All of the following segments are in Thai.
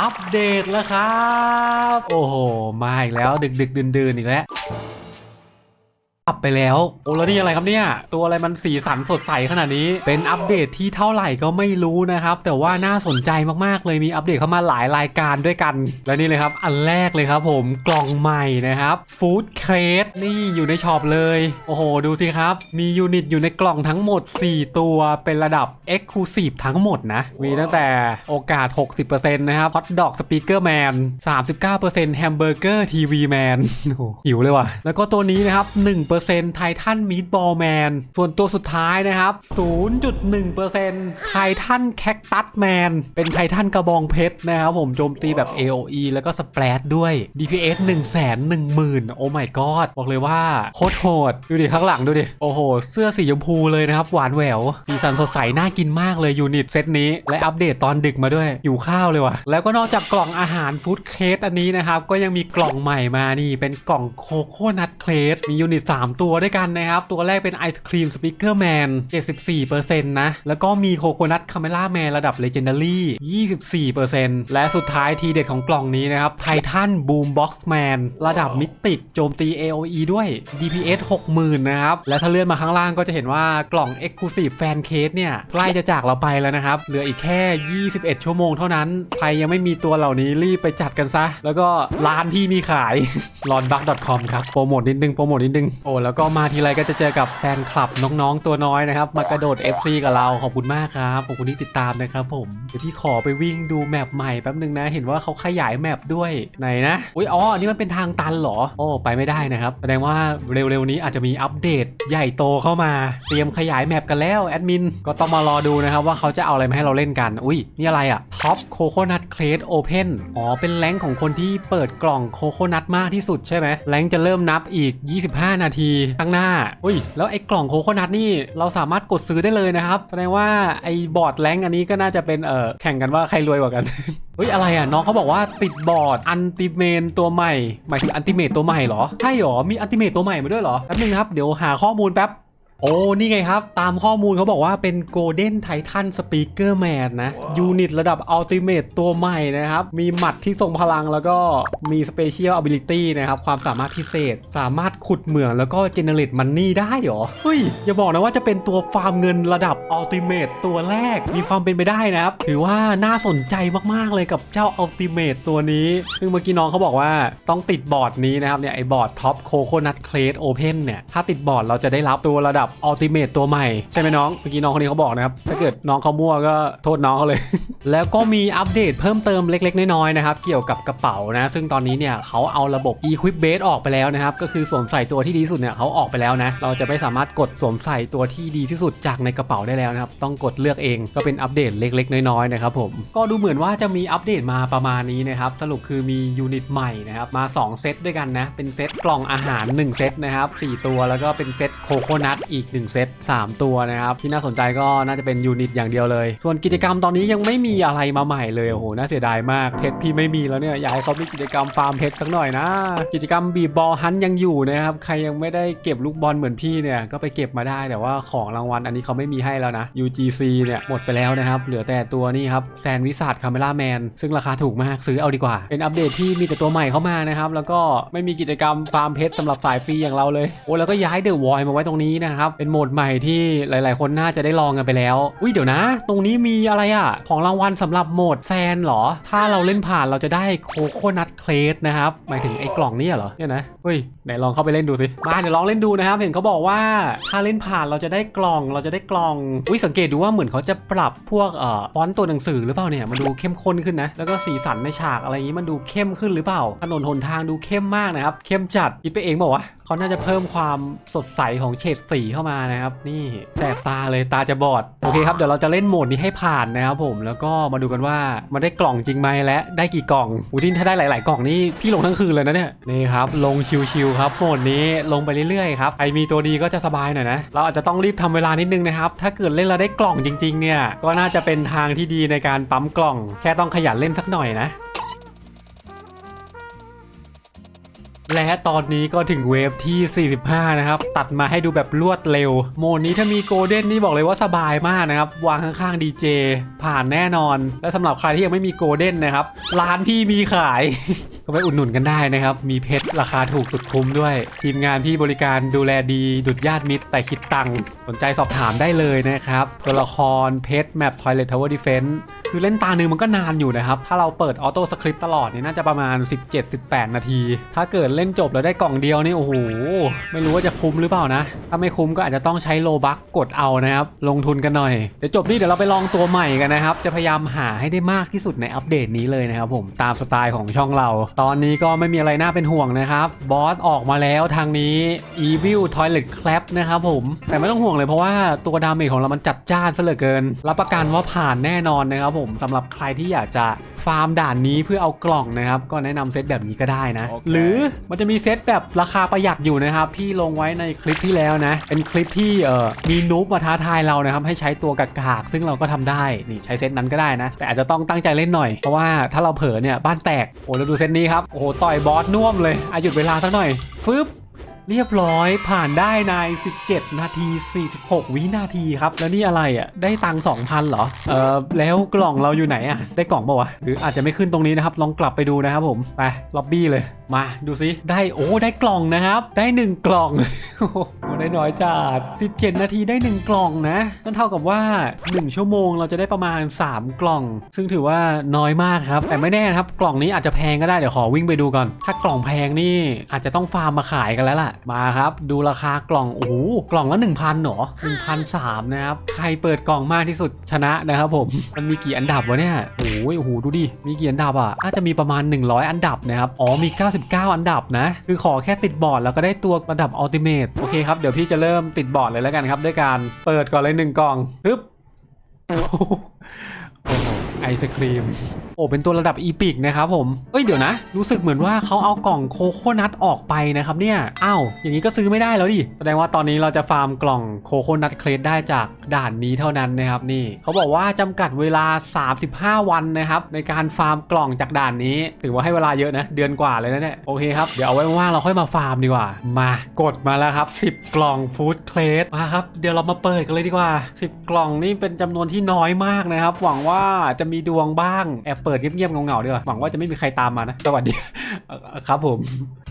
อัปเดตแล้วครับ โอ้โห มาอีกแล้ว ดึกดึกดื่นดื่นอีกแล้ว อัปไปแล้ว โอ้แล้วนี่อะไรครับเนี่ย ตัวอะไรมันสีสันสดใสขนาดนี้ เป็นอัปเดตที่เท่าไหร่ก็ไม่รู้นะครับ แต่ว่าน่าสนใจมากๆ เลยมีอัปเดตเข้ามาหลายรายการด้วยกัน และนี่เลยครับ อันแรกเลยครับผมกล่องใหม่นะครับฟู้ดเครสนี่อยู่ในช็อปเลย โอ้โห ดูสิครับ มียูนิตอยู่ในกล่องทั้งหมด 4 ตัวเป็นระดับ Exclusive ทั้งหมดนะ มีตั้งแต่โอกาส 60%นะครับ Hot Dog Speaker Man 39% Hamburger TV Man โอ้โหหิวเลยว่ะแล้วก็ตัวนี้นะครับ1 Titan Meatball Man ส่วนตัวสุดท้ายนะครับ 0.1% Titan Cactus Man เป็นไททันกระบองเพชรนะครับผมโจมตีแบบ AOE แล้วก็สเปรดด้วย DPS 1 1 0 0 0 0 โอ้ my god บอกเลยว่าโคตรโหด ดูดิข้างหลังดูดิ โอ้โห เสื้อสีชมพูเลยนะครับ หวานแหววสีสันสดใสน่ากินมากเลยยูนิตเซตนี้ และอัปเดตตอนดึกมาด้วย อยู่ข้าวเลยว่ะ แล้วก็นอกจากกล่องอาหารฟู้ดเคสอันนี้นะครับ ก็ยังมีกล่องใหม่มานี่ เป็นกล่องโคโคนัทเคสมียูนิต3ตัวด้วยกันนะครับ ตัวแรกเป็นไอศครีมสปิเกอร์แมน74%นะ แล้วก็มีโคโคนัทคาเมล่าแมนระดับเลเจนดารี่24%และสุดท้ายทีเด็ดของกล่องนี้นะครับไททันบูมบ็อกซ์แมนระดับมิติกโจมตี AOE ด้วย DPS 60,000 นะครับ และถ้าเลื่อนมาข้างล่างก็จะเห็นว่ากล่อง Exclusive Fan Case เนี่ย ใกล้จะจากเราไปแล้วนะครับ เหลืออีกแค่ 21 ชั่วโมงเท่านั้น ใครยังไม่มีตัวเหล่านี้รีบไปจัดกันซะ แล้วก็ร้านที่มีขาย l o n b u g c o m ครับ โปรโมทนิดนึง โปรโมทนิดนึง โอ้แล้วก็มาทีไรก็จะเจอกับแฟนคลับน้องๆตัวน้อยนะครับ มากระโดด FC กับเราขอบคุณมากครับขอบคุณที่ติดตามนะครับผมเดี๋ยวพี่ขอไปวิ่งดูแมปใหม่แป๊บนึงนะ เห็นว่าเขาขยายแมปด้วยไหนนะอุ้ยอ๋อนนี้มันเป็นทางตันเหรอโอ้ไปไม่ได้นะครับแสดงว่าเร็วๆนี้อาจจะมีอัปเดตใหญ่โตเข้ามาเตรียมขยายแมปกันแล้วแอดมินก็ต้องมารอดูนะครับว่าเขาจะเอาอะไรมาให้เราเล่นกัน อุ้ยนี่อะไรอะท็อปโคโคนัทเคลสโอเพนอ๋อเป็นแรงของคนที่เปิดกล่องโคโคนัทมากที่สุดใช่ไหมแรงจะเริ่มนับอีก 25 นาทีข้างหน้า อุ้ย แล้วไอ้กล่องโคโคนัทนี่เราสามารถกดซื้อได้เลยนะครับ แสดงว่าไอ้บอร์ดแรงอันนี้ก็น่าจะเป็นเอ่อแข่งกันว่าใครรวยกว่ากัน เฮ้ยอะไรอะน้องเขาบอกว่าติดบอร์ดอันติเมนตัวใหม่หมายถึงอันติเมตตัวใหม่เหรอ ใช่เหรอ มีอันติเมตตัวใหม่มาด้วยเหรอ แป๊บนึงนะครับ เดี๋ยวหาข้อมูลแป๊บ โอ้ นี่ไงครับ ตามข้อมูลเขาบอกว่าเป็น Golden Titan Speaker Man นะ ยูนิตระดับ Ultimate ตัวใหม่นะครับ มีหมัดที่ทรงพลังแล้วก็มี Special Ability นะครับ ความสามารถพิเศษ สามารถขุดเหมืองแล้วก็ Generate Money ได้เหรอ เฮ้ย อย่าบอกนะว่าจะเป็นตัวฟาร์มเงินระดับ Ultimate ตัวแรก มีความเป็นไปได้นะครับ ถือว่าน่าสนใจมากๆเลยกับเจ้า Ultimate ตัวนี้ ซึ่งเมื่อกี้น้องเขาบอกว่าต้องติดบอร์ดนี้นะครับเนี่ยไอ้บอร์ด Top Coconut Crate Open เนี่ยถ้าติดบอร์ดเราจะได้รับตัวระดับ Ultimate ตัวใหม่ ใช่ไหมน้อง เมื่อกี้น้องคนนี้เขาบอกนะครับ ถ้าเกิดน้องเขามั่วก็โทษน้องเขาเลย แล้วก็มีอัปเดตเพิ่มเติมเล็ก ๆ น้อยๆนะครับ เกี่ยวกับกระเป๋านะ ซึ่งตอนนี้เนี่ยเขาเอาระบบ Equip Base ออกไปแล้วนะครับ ก็คือสวมใส่ตัวที่ดีที่สุดเนี่ยเขาออกไปแล้วนะ เราจะไม่สามารถกดสวมใส่ตัวที่ดีที่สุดจากในกระเป๋าได้แล้วนะครับ ต้องกดเลือกเอง ก็เป็นอัปเดตเล็ก ๆ น้อยๆนะครับผม ก็ดูเหมือนว่าจะมีอัปเดตมาประมาณนี้นะครับ สรุปคือมียูนิตใหม่นะครับ มา 2 เซตด้วยกันนะ เป็นเซตกล่องอาหาร 1 เซตนะครับ 4 ตัว แล้วก็เป็นเซตโคโคนัทอีก1 เซต3 ตัวนะครับ ที่น่าสนใจก็น่าจะเป็นยูนิตอย่างเดียวเลย ส่วนกิจกรรมตอนนี้ยังไม่มีอะไรมาใหม่เลยโอ้โหน่าเสียดายมากเพชรพี่ไม่มีแล้วเนี่ยอยากให้เขามีกิจกรรมฟาร์มเพชรสักหน่อยนะ กิจกรรมบีบบอลฮันยังอยู่นะครับใครยังไม่ได้เก็บลูกบอลเหมือนพี่เนี่ยก็ไปเก็บมาได้แต่ว่าของรางวัลอันนี้เขาไม่มีให้แล้วนะ UGC เนี่ยหมดไปแล้วนะครับเหลือแต่ตัวนี้ครับแซนวิสาดคาเมล่าแมนซึ่งราคาถูกมากซื้อเอาดีกว่า เป็นอัปเดตที่มีแต่ตัวใหม่เข้ามานะครับแล้วก็ไม่มีกิจกรรมฟาร์มเพชรสำหรับสายฟรีอย่างเราเลยโอ้แล้วก็ย้ายเดอะวอยมาไว้ตรงนี้นะครับเป็นโหมดใหม่ที่หลาย ๆ คนน่าจะได้ลองกันไปแล้ว อุ้ยเดี๋ยวนะ ตรงนี้มีอะไรอะของรางวัลสำหรับโหมดแซนเหรอ ถ้าเราเล่นผ่านเราจะได้โคโคนัทเคลสนะครับ หมายถึงไอ้กล่องนี้เหรอ เนี่ยนะ เฮ้ยไหนลองเข้าไปเล่นดูสิ มาเดี๋ยวลองเล่นดูนะครับ เห็นเขาบอกว่าถ้าเล่นผ่านเราจะได้กล่อง เราจะได้กล่อง อุ้ยสังเกตดูว่าเหมือนเขาจะปรับพวกเอ่อฟอนต์ตัวหนังสือหรือเปล่าเนี่ยมันดูเข้มข้นขึ้นนะ แล้วก็สีสันในฉากอะไรอย่างนี้มันดูเข้มขึ้นหรือเปล่าถนนหนทางดูเข้มมากนะครับ เข้มจัดคิดไปเองบอกว่าเขาน่าจะเพิ่มความสดใสของเฉดสีเข้ามานะครับ นี่แสบตาเลยตาจะบอด โอเคครับ เดี๋ยวเราจะเล่นโหมดนี้ให้ผ่านนะครับผมแล้วก็มาดูกันว่ามันได้กล่องจริงไหมและได้กี่กล่องอูดินถ้าได้หลาย ๆ กล่องนี่พี่ลงทั้งคืนเลยนะเนี่ยนี่ครับลงชิวๆครับโหมดนี้ลงไปเรื่อยๆครับใครมีตัวดีก็จะสบายหน่อยนะเราอาจจะต้องรีบทำเวลานิดนึงนะครับถ้าเกิดเล่นแล้วได้กล่องจริง ๆ เนี่ยก็น่าจะเป็นทางที่ดีในการปั๊มกล่อง แค่ต้องขยันเล่นสักหน่อยนะ และตอนนี้ก็ถึงเวฟที่ 45 นะครับ ตัดมาให้ดูแบบรวดเร็ว โหมดนี้ถ้ามีโกลเด้นนี่บอกเลยว่าสบายมากนะครับ วางข้างๆดีเจผ่านแน่นอน และสำหรับใครที่ยังไม่มีโกลเด้นนะครับ ร้านพี่มีขาย ก็ไปอุดหนุนกันได้นะครับ มีเพชรราคาถูกสุดคุ้มด้วย ทีมงานพี่บริการดูแลดีดุดญาติมิตรแต่คิดตังค์สนใจสอบถามได้เลยนะครับตัวละครเพชรแมป Toilet Tower Defense คือเล่นตาหนึ่งมันก็นานอยู่นะครับถ้าเราเปิดออโต้สคริปต์ตลอดเนี่ยน่าจะประมาณ 17-18 นาที ถ้าเกิดเล่นจบแล้วได้กล่องเดียวนี่โอ้โหไม่รู้ว่าจะคุ้มหรือเปล่านะ ถ้าไม่คุ้มก็อาจจะต้องใช้โลบักกดเอานะครับ ลงทุนกันหน่อยเดี๋ยวจบนี่เดี๋ยวเราไปลองตัวใหม่กันนะครับ จะพยายามหาให้ได้มากที่สุดในอัปเดตนี้เลยนะครับผมตามสไตล์ของช่องเรา ตอนนี้ก็ไม่มีอะไรน่าเป็นห่วงนะครับบอสออกมาแล้วทางนี้ Evil Toilet Clap นะครับผมแต่ไม่ต้องห่วงเลยเพราะว่าตัวดาเมจของเรามันจัดจ้านซะเหลือเกิน รับประกันว่าผ่านแน่นอนนะครับผมสำหรับใครที่อยากจะฟาร์มด่านนี้เพื่อเอากล่องนะครับ ก็แนะนำเซตแบบนี้ก็ได้นะโอเคหรือมันจะมีเซตแบบราคาประหยัดอยู่นะครับ พี่ลงไว้ในคลิปที่แล้วนะ เป็นคลิปที่เอ่อมีนูบมาท้าทายเรานะครับให้ใช้ตัวกากๆซึ่งเราก็ทำได้นี่ใช้เซตนั้นก็ได้นะ แต่อาจจะต้องตั้งใจเล่นหน่อย เพราะว่าถ้าเราเผลอเนี่ยบ้านแตกโอ้เราดูเซตนี้ครับโอ้โหต่อยบอสน่วมเลยอาหยุดเวลาสักหน่อยฟึบ เรียบร้อยผ่านได้ใน 17 นาที 46 วินาทีครับ แล้วนี่อะไรอะ ได้ตังค์2,000 เหรอ เออแล้วกล่องเราอยู่ไหนอะ ได้กล่องป่าวะ หรืออาจจะไม่ขึ้นตรงนี้นะครับ ลองกลับไปดูนะครับผม ไป ล็อบบี้เลย มาดูซิ ได้ โอ้ ได้กล่องนะครับ ได้ 1 กล่อง โอ้โหได้น้อยจัด 17 นาทีได้ 1 กล่องนะ นั่นเท่ากับว่า 1 ชั่วโมงเราจะได้ประมาณ 3 กล่อง ซึ่งถือว่าน้อยมากครับ แต่ไม่แน่นะครับ กล่องนี้อาจจะแพงก็ได้ เดี๋ยวขอวิ่งไปดูก่อน ถ้ากล่องแพงนี่อาจจะต้องฟาร์มมาขายกันแล้วล่ะมาครับดูราคากล่องโอ้โหกล่องละ1,000เหรอ1,003นะครับใครเปิดกล่องมากที่สุดชนะนะครับผมมันมีกี่อันดับวะเนี่ยโอ้ยโอ้โหดูดิมีกี่อันดับอะน่าจะมีประมาณ 100 อันดับนะครับอ๋อมี 99 อันดับนะคือขอแค่ติดบอร์ดแล้วก็ได้ตัวระดับอัลติเมทโอเคครับเดี๋ยวพี่จะเริ่มติดบอร์ดเลยแล้วกันครับด้วยการเปิดก่อนเลยหนึ่งกล่องปึ๊บโอ้โห ไอศครีม โอ้เป็นตัวระดับอีพิกนะครับผม เอ้ยเดี๋ยวนะ รู้สึกเหมือนว่าเขาเอากล่องโคโคนัทออกไปนะครับเนี่ยอ้าวอย่างนี้ก็ซื้อไม่ได้แล้วดิแสดงว่าตอนนี้เราจะฟาร์มกล่องโคโคนัทเครดได้จากด่านนี้เท่านั้นนะครับนี่เขาบอกว่าจำกัดเวลา 35 วันนะครับในการฟาร์มกล่องจากด่านนี้ ถือว่าให้เวลาเยอะนะ เดือนกว่าเลยนะเนี่ยโอเคครับเดี๋ยวเอาไว้ว่างๆเราค่อยมาฟาร์มดีกว่า มากดมาแล้วครับ 10 กล่องฟู้ดเครดมาครับเดี๋ยวเรามาเปิดกันเลยดีกว่า 10 กล่องนี่เป็นจำนวนที่น้อยมากนะครับหวังว่าจะมีดวงบ้างแอบเปิดเงียบๆเงาๆดีกว่าหวังว่าจะไม่มีใครตามมานะสวัสดีครับผม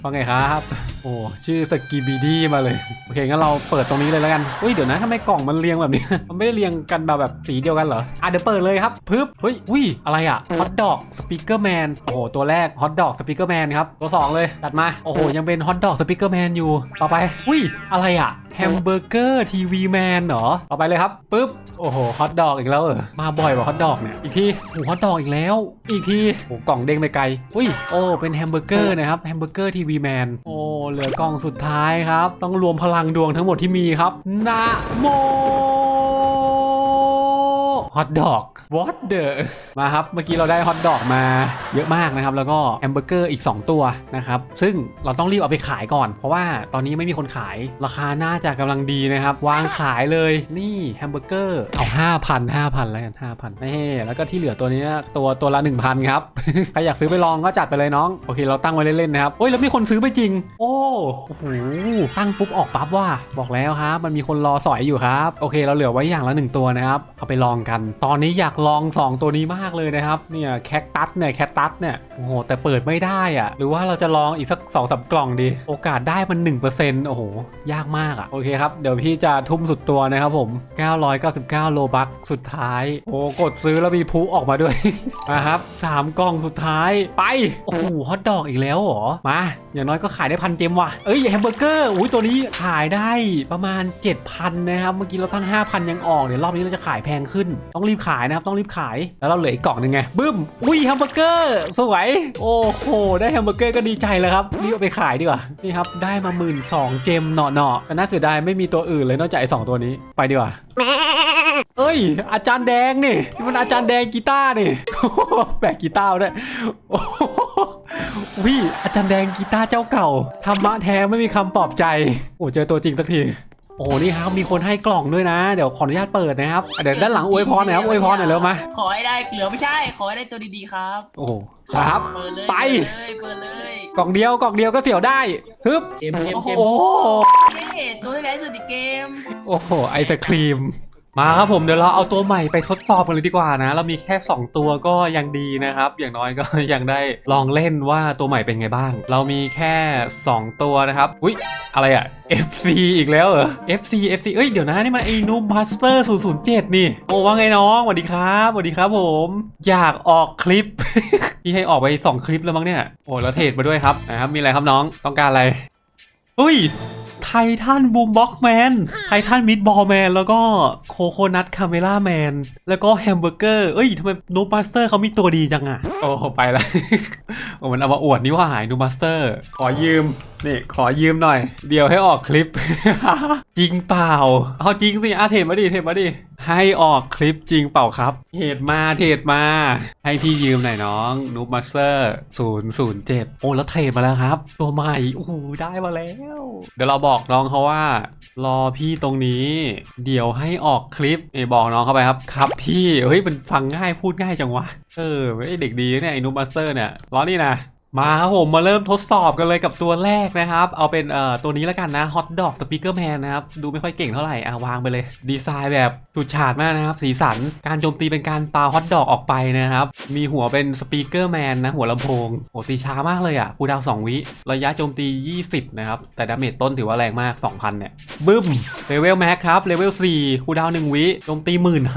ว่าไงครับ โอ้ชื่อสกีบีดี้มาเลย โอเคงั้นเราเปิดตรงนี้เลยแล้วกันเฮ้ยเดี๋ยวนะทำไมกล่องมันเรียงแบบนี้ มันไม่ได้เรียงกันแบบแบบสีเดียวกันเหรอ อะเดี๋ยวเปิดเลยครับปึ๊บเฮ้ยอุ้ยอะไรอะฮอทดอกสปีกเกอร์แมนโอ้โหตัวแรกฮอทดอกสปีกเกอร์แมนครับตัวสองเลยตัดมา โอ้โหยังเป็นฮอทดอกสปีกเกอร์แมนอยู่ต่อไปอุ้ยอะไรอะแฮมเบอร์เกอร์ทีวีแมนเหรอต่อไปเลยครับปึ๊บโอ้โหฮอทดอกอีกแล้วเออมาบ่อยกว่าฮอทดอกเนี่ยอีกทีโอ้ฮอทดอกอีกแล้ว อีกทีโอ้กล่องเด้งไปไกลอุ้ยโอ้เป็นแฮมเบอร์เกอร์นะครับแฮมเบอร์เกอร์ทีวแมนโอ้เหลือกล่องสุดท้ายครับ ต้องรวมพลังดวงทั้งหมดที่มีครับนะโม ฮอทดอก what the มาครับ เมื่อกี้เราได้ฮอทดอกมาเยอะมากนะครับ แล้วก็แฮมเบอร์เกอร์อีก 2 ตัวนะครับ ซึ่งเราต้องรีบเอาไปขายก่อน เพราะว่าตอนนี้ไม่มีคนขายราคาน่าจะกำลังดีนะครับ วางขายเลยนี่แฮมเบอร์เกอร์เอา5,000 5,000แล้วกัน5,000นี่แล้วก็ที่เหลือตัวนี้ตัวตัวละ 1,000 ครับ ใครอยากซื้อไปลองก็จัดไปเลยน้อง โอเค เราตั้งไว้เล่นๆนะครับโอ้ยแล้วมีคนซื้อไปจริง โอ้โอ้โหตั้งปุ๊บออกปั๊บว่าบอกแล้วครับมันมีคนรอสอยอยู่ครับโอเค เราเหลือไว้อย่างละหนึ่งตัวนะครับเอาไปลองกันตอนนี้อยากลอง 2 ตัวนี้มากเลยนะครับ เนี่ยแคคตัสเนี่ยแคคตัสเนี่ย โอ้โห แต่เปิดไม่ได้อะหรือว่าเราจะลองอีกสัก2อสกล่องดี โอกาสได้มัน 1%โอ้โห ยากมากอะโอเคครับ เดี๋ยวพี่จะทุ่มสุดตัวนะครับผม 999 โลบัคสุดท้าย โอ้กดซื้อแล้วมีพุออกมาด้วยมาครับ3กล่องสุดท้าย ไป โอ้โหฮอทดอกอีกแล้วเหรอ มา อย่างน้อยก็ขายได้พันเจมว่ะ เอ้ยแฮมเบอร์เกอร์ อุ้ยตัวนี้ขายได้ประมาณ 7,000 นะครับ เมื่อกี้เราตั้ง 5,000 ยังออก เดี๋ยวรอบนี้เราจะขายแพงขึ้นต้องรีบขายนะครับต้องรีบขายแล้วเราเหลืออีกกล่องหนึ่งไงบึ้มอุ้ยแฮมเบอร์เกอร์สวยโอ้โหได้แฮมเบอร์เกอร์ก็ดีใจแล้วครับรีบเอาไปขายดีกว่านี่ครับได้มาหมื่นสองเจมเนาะๆแต่น่าเสียดายไม่มีตัวอื่นเลยนอกจากไอ้สองตัวนี้ไปดีกว่าเอ้ย อาจารย์แดงนี่นี่มันอาจารย์แดงกีตาร์นี่แบกกีตาร์มาด้วยโอ้โหวิอาจารย์แดงกีตาร์เจ้าเก่าธรรมะแท้ไม่มีคำปลอบใจ โอ้เจอตัวจริงสักที อ้โหนี่ครับมีคนให้กล่องด้วยนะ เดี๋ยวขออนุญาตเปิดนะครับเดี๋ยวด้านหลังอวยพรหน่อยครับอวยพรหน่อยเร็วมาขอให้ได้เหลือไม่ใช่ ขอให้ได้ตัวดีๆครับ โอ้โหครับเปิดเลยไปเปิดเลยเปิดเลยกล่องเดียวกล่องเดียวก็เสียวได้ฮึบเชมเชมเชมโอ้โหเย้ตัวที่ไหนสุดในเกม โอ้โหไอศครีม มาครับผมเดี๋ยวเราเอาตัวใหม่ไปทดสอบกันเลยดีกว่านะ เรามีแค่ 2 ตัวก็ยังดีนะครับ อย่างน้อยก็ยังได้ลองเล่นว่าตัวใหม่เป็นไงบ้าง เรามีแค่ 2 ตัวนะครับอุ๊ยอะไรอะ FC อีกแล้วเหรอ FC FC เอ้ยเดี๋ยวนะนี่มันไอ้นูมาสเตอร์007 นี่ โอ้ว่าไงน้องสวัสดีครับสวัสดีครับผม อยากออกคลิปพี่ให้ออกไป 2 คลิปแล้วมั้งเนี่ยโอ้แล้วเทรดมาด้วยครับนะครับมีอะไรครับน้องต้องการอะไรเฮ้ย ททันบูมบ็อกแมนไททันมิดบอลแมนแล้วก็โคโคนัทคาเมล่าแมนแล้วก็แฮมเบอร์เกอร์ เอ้ยทำไมนูมาสเตอร์เขามีตัวดีจังอะโอ้ไปละโอ้มันเอามาอวดนี่ว่าหายนูมาสเตอร์ ขอยืม นี่ ขอยืมหน่อย เดี๋ยวให้ออกคลิป จริงเปล่า เอาจริงสิอาเทรดมาดิเทรดมาดิ ให้ออกคลิปจริงเปล่าครับเทรดมาเทรดมา ให้พี่ยืมหน่อยน้องนูมาสเตอร์007โอ้แล้วเทรดมาแล้วครับ ตัวใหม่โอ้โหได้มาแล้ว เดี๋ยวเราบอกน้องเขาว่า รอพี่ตรงนี้ เดี๋ยวให้ออกคลิปเอยบอกน้องเข้าไปครับ ครับพี่เฮ้ยมันฟังง่ายพูดง่ายจังวะเออไอเด็กดีเนี่ยไอ้นูมาสเตอร์เนี่ยรอนี่นะ มาครับผมมาเริ่มทดสอบกันเลยกับตัวแรกนะครับ เอาเป็นเอ่อตัวนี้แล้วกันนะ Hot Dog Speaker Man นะครับ ดูไม่ค่อยเก่งเท่าไหร่อะวางไปเลย ดีไซน์แบบฉูดฉาดมากนะครับ สีสันการโจมตีเป็นการปา Hot Dog ออกไปนะครับ มีหัวเป็น Speaker Man นนะ หัวลำโพงโหตีช้ามากเลยอะคูดาว2วิ ระยะโจมตี 20 นะครับ แต่ดาเมจต้นถือว่าแรงมาก 2,000 เนี่ย บึ้มเลเวลแม็กครับเลเวล4คูดาวน์1วิโจมตี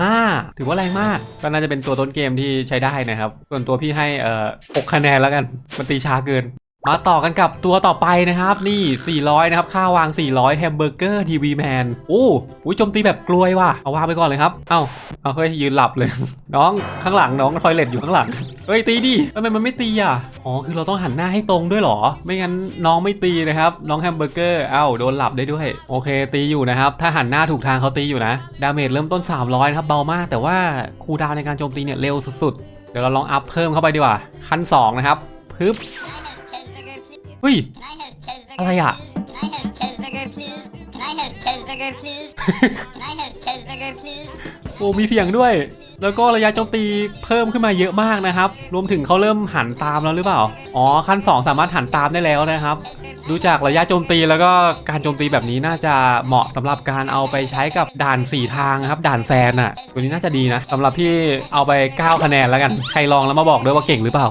15,000ถือว่าแรงมากก็น่าจะเป็นตัวต้นเกมที่ใช้ได้นะครับส่วนตัวพี่ให้เอ่อ6คะแนนแล้วกันมันตีช้าเกิน มาต่อกันกับตัวต่อไปนะครับ นี่ 400 นะครับ ค่าวาง 400 แฮมเบอร์เกอร์ทีวีแมนโอ้อุ๊ยโจมตีแบบกลวยว่ะ เอาวางไปก่อนเลยครับ เอ้า เอาเฮ้ย ยืนหลับเลย น้องข้างหลังน้องทอยเล็ตอยู่ข้างหลัง เฮ้ย ตีดิทำไมมันไม่ตีอะ อ๋อ คือเราต้องหันหน้าให้ตรงด้วยหรอ ไม่งั้นน้องไม่ตีนะครับ น้องแฮมเบอร์เกอร์ เอ้า โดนหลับได้ด้วย โอเค ตีอยู่นะครับ ถ้าหันหน้าถูกทางเขาตีอยู่นะ ดาเมจเริ่มต้น 300นะครับ เบามาก แต่ว่าคูลดาวในการโจมตีเนี่ยเร็วสุดๆเดี๋ยวเราลองอัพเพิ่มเข้าไปดีกว่าขั้น2นะครับ พึบเฮ้ย อะไรอะ โอ้มีเสียงด้วย แล้วก็ระยะโจมตีเพิ่มขึ้นมาเยอะมากนะครับ รวมถึงเขาเริ่มหันตามแล้วหรือเปล่า อ๋อขั้น 2 สามารถหันตามได้แล้วนะครับ ดูจากระยะโจมตีแล้วก็การโจมตีแบบนี้น่าจะเหมาะสำหรับการเอาไปใช้กับด่าน4ทางครับ ด่านแซนอะ ตัวนี้น่าจะดีนะสำหรับพี่เอาไป 9 คะแนนแล้วกัน ใครลองแล้วมาบอกด้วยว่าเก่งหรือเปล่า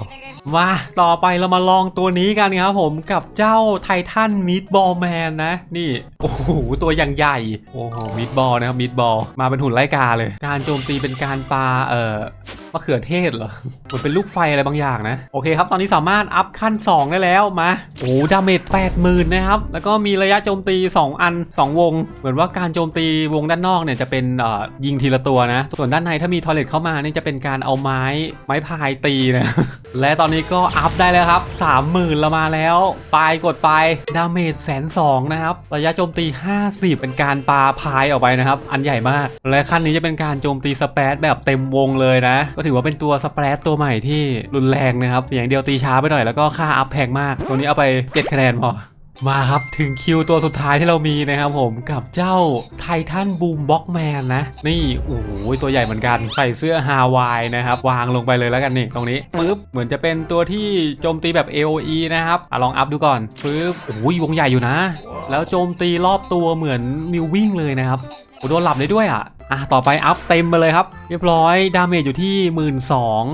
มาต่อไปเรามาลองตัวนี้กันครับผมกับเจ้าไททันมิดบอลแมนนะ นี่ โอ้โห ตัวอย่างใหญ่ โอ้โหมิดบอลนะครับมิดบอลมาเป็นหุ่นไล่กาเลย การโจมตีเป็นการปาเอ่อ มะเขือเทศเหรอเหมือนเป็นลูกไฟอะไรบางอย่างนะ โอเคครับ ตอนนี้สามารถอัพขั้น 2 ได้แล้วมา โอ้ดาเมจ80,000 นะครับ แล้วก็มีระยะโจมตี 2 อัน 2 วง เหมือนว่าการโจมตีวงด้านนอกเนี่ยจะเป็นเอ่อยิงทีละตัวนะ ส่วนด้านในถ้ามีทอเลตเข้ามานี่จะเป็นการเอาไม้ไม้พายตีนะ และตอนนี้ก็อัพได้แล้วครับ 30,000เรามาแล้วไปกดไปดาเมจแสนสองนะครับระยะโจมตี 50 เป็นการปาพายออกไปนะครับ อันใหญ่มาก และขั้นนี้จะเป็นการโจมตีสเปซแบบเต็มวงเลยนะ ก็ถือว่าเป็นตัวสเปรซตัวใหม่ที่รุนแรงนะครับ อย่างเดียวตีช้าไปหน่อยแล้วก็ค่าอัพแพงมาก ตัวนี้เอาไป7คะแนนพอมาครับ ถึงคิวตัวสุดท้ายที่เรามีนะครับผมกับเจ้าไททันบูมบ็อกแมนนะ นี่ โอ้โห ตัวใหญ่เหมือนกัน ใส่เสื้อฮาวายนะครับ วางลงไปเลยแล้วกันนี่ ตรงนี้ปึ๊บเหมือนจะเป็นตัวที่โจมตีแบบ AOE นะครับอลองอัพดูก่อนปึ๊บโอ้ยวงใหญ่อยู่นะ แล้วโจมตีรอบตัวเหมือนมิววิ่งเลยนะครับโอ้โดนหลับได้ด้วยอะ อะต่อไปอัพเต็มมาเลยครับ เรียบร้อย ดาเมจอยู่ที่ 1 2ื่น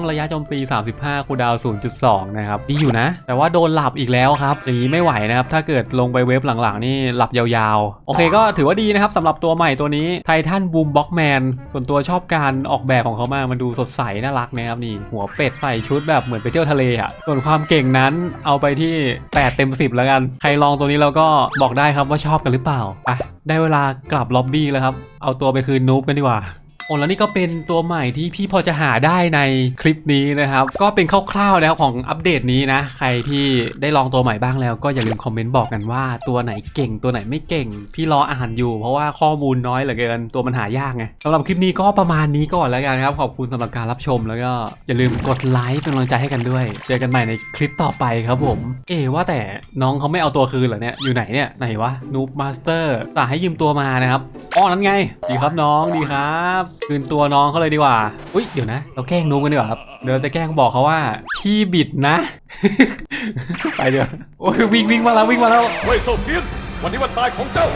ระยะโจมตี 35คูดาวน์0.2 นะครับดีอยู่นะ แต่ว่าโดนหลับอีกแล้วครับอย่างนี้ไม่ไหวนะครับ ถ้าเกิดลงไปเว็บหลังๆ นี่หลับยาวๆ โอเคก็ถือว่าดีนะครับสำหรับตัวใหม่ตัวนี้ไททันบูมบ็อกแมนส่วนตัวชอบการออกแบบของเขามากมันดูสดใสน่ารักนะครับนี่ หัวเป็ดใส่ชุดแบบเหมือนไปเที่ยวทะเลอะส่วนความเก่งนั้นเอาไปที่ 8 เต็ม 10 แล้วกัน ใครลองตัวนี้เราก็บอกได้ครับว่าชอบกันหรือเปล่าไปได้เวลากลับล็อบบี้แล้วครับเอาตัวไปคืนนูบกันดีกว่า โอ้แล้วนี่ก็เป็นตัวใหม่ที่พี่พอจะหาได้ในคลิปนี้นะครับ ก็เป็นคร่าวๆนะครับของอัปเดตนี้นะ ใครที่ได้ลองตัวใหม่บ้างแล้วก็อย่าลืมคอมเมนต์บอกกันว่าตัวไหนเก่งตัวไหนไม่เก่ง พี่รออ่านอยู่ เพราะว่าข้อมูลน้อยเหลือเกินตัวมันหายากไงสำหรับคลิปนี้ก็ประมาณนี้ก่อนแล้วกันครับ ขอบคุณสำหรับการรับชมแล้วก็อย่าลืมกดไลค์เป็นกำลังใจให้กันด้วย เจอกันใหม่ในคลิปต่อไปครับผม เอ๋ว่าแต่น้องเขาไม่เอาตัวคืนเหรอเนี่ยอยู่ไหนเนี่ยไหนวะนูบมาสเตอร์แต่ให้ยืมตัวมานะครับอ๋อนั่นไงดีครับน้องดีครับคืนตัวน้องเขาเลยดีกว่า อุ้ยเดี๋ยวนะ เราแกล้งนุ๊กกันดีกว่าครับ เดี๋ยวเราจะแกล้งบอกเขาว่าพี่บิดนะ ไปเดี๋ยว โอ้ยวิ่งวิ่งมาแล้ววิ่งมาแล้ว เว่ยเซาเทียน วันนี้วันตายของเจ้า